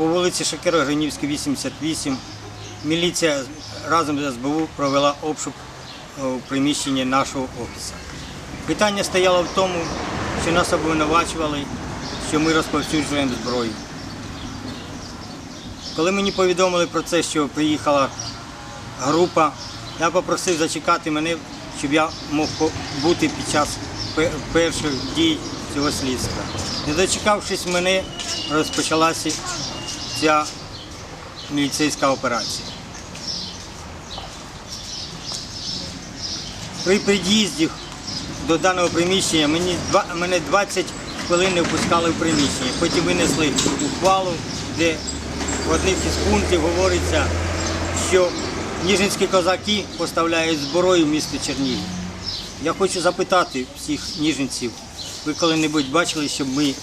по вулиці Шакира Гринівська, 88. Міліція разом з СБУ провела обшук е, у приміщенні нашого офісу. Питання стояло в тому, що нас обвинувачували, що ми розповсюджуємо зброю. Коли мені повідомили про це, що приїхала група, я попросив зачекати мене, щоб я мог бути під час перших дій цього слідства. Не дочекавшись мене, розпочалася ця міліцейська операція. При приїзді до даного приміщення мене 20 хвилин не впускали в приміщення. Потім винесли ухвалу, де в одних із пунктів говориться, що ніжинські козаки поставляють зброю в місто Чернігів. Я хочу запитати всіх ніжинців, ви коли-небудь бачили, щоб ми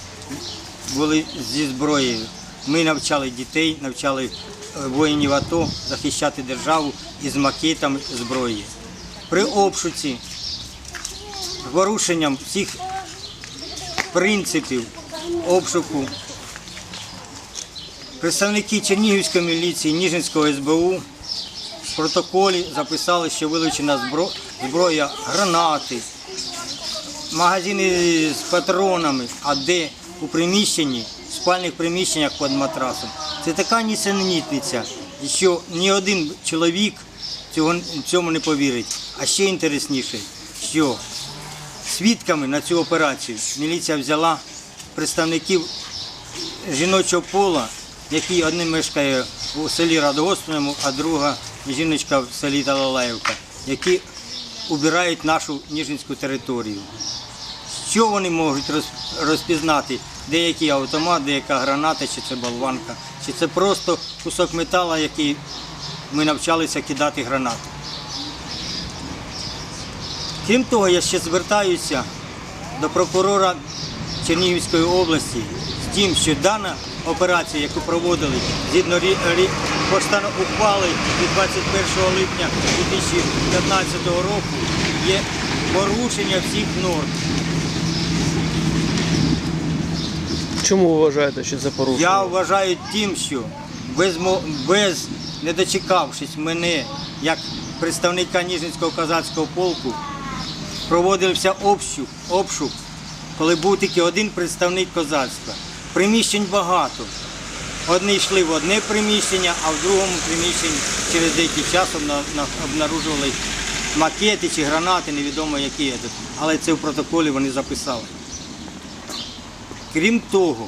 були зі зброєю? Ми навчали дітей, навчали е, воїнів АТО захищати державу із макетами зброї. При обшуці з порушенням всіх принципів обшуку представники Чернігівської міліції, Ніжинського СБУ в протоколі записали, що вилучена зброя, гранати, магазини з патронами, а де? У приміщенні, спальних приміщеннях під матрасом. Це така нісенітниця, що ні один чоловік цього, цьому не повірить. А ще інтересніше, що свідками на цю операцію міліція взяла представників жіночого пола, який один мешкає у селі Радгоспному, а друга жіночка в селі Талалаївка, які убирають нашу Ніжинську територію. Що вони можуть розпізнати? Деякий автомат, деяка граната, чи це болванка, чи це просто кусок металу, який ми навчалися кидати гранати. Крім того, я ще звертаюся до прокурора Чернігівської області з тим, що дана операція, яку проводили згідно постанов- ухвали від 21 липня 2015 року, є порушення всіх норм. Чому ви вважаєте, що це порушення? Я вважаю тим, що без, без не дочекавшись мене як представника Ніжинського козацького полку, проводився обшук, обшук, коли був тільки один представник козацтва. Приміщень багато. Одні йшли в одне приміщення, а в другому приміщенні через деякий час обна- обнаружували макети чи гранати, невідомо які. Але це в протоколі вони записали. Крім того,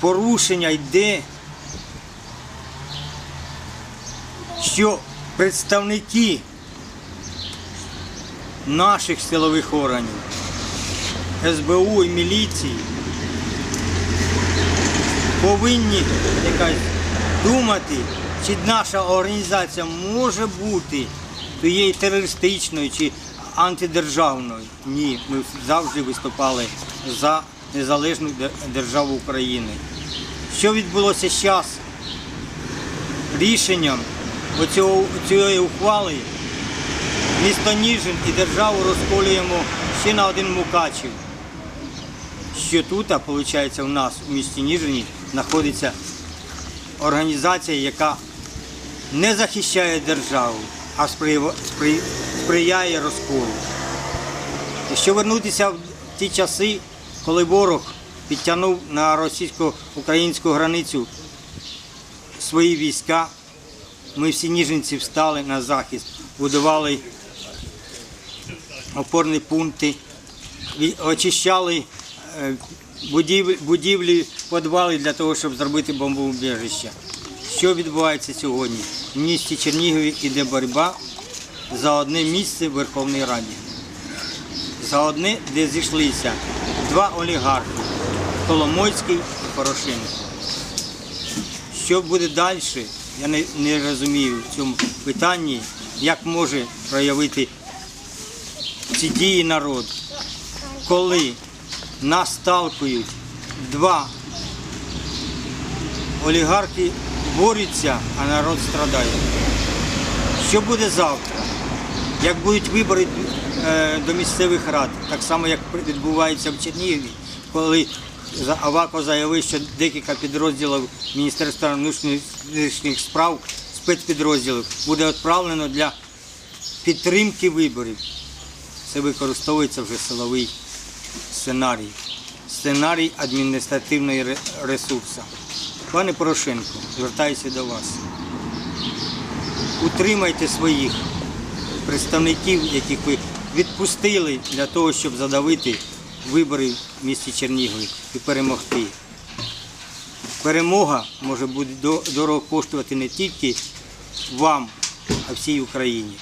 порушення йде, що представники наших силових органів, СБУ і міліції повинні думати, чи наша організація може бути тією терористичною чи антидержавною. Ні, ми завжди виступали за незалежну державу України. Що відбулося зараз? Рішенням оцього, цієї ухвали місто Ніжин і державу розколюємо ще на один Мукачів. Що тут, виходить, у нас у місті Ніжині знаходиться організація, яка не захищає державу, а спри- сприяє розколу. Якщо вернутися в ті часи, коли ворог підтягнув на російсько-українську границю свої війська, ми всі ніженці встали на захист, будували опорні пункти, очищали е, будівлі, будівлі, підвали для того, щоб зробити бомбоубіжище. Що відбувається сьогодні? В місті Чернігові йде боротьба за одне місце в Верховній Раді. За одне, де зійшлися два олігархи Коломойський і Порошенко. Що буде далі, я не, не розумію в цьому питанні, як може проявити ці дії народ, коли нас сталкують два олігархи борються, а народ страдає. Що буде завтра? Як будуть вибори е, до місцевих рад, так само як відбувається в Чернігові, коли Аваков заявив, що декілька підрозділів Міністерства внутрішніх справ, спецпідрозділів буде відправлено для підтримки виборів. Це використовується вже силовий сценарій. Сценарій адміністративної ре- ресурсу. Пане Порошенко, звертаюся до вас. Утримайте своїх представників, яких ви відпустили для того, щоб задавити вибори в місті Чернігові і перемогти. Перемога може бути дорого коштувати не тільки вам, а всій Україні.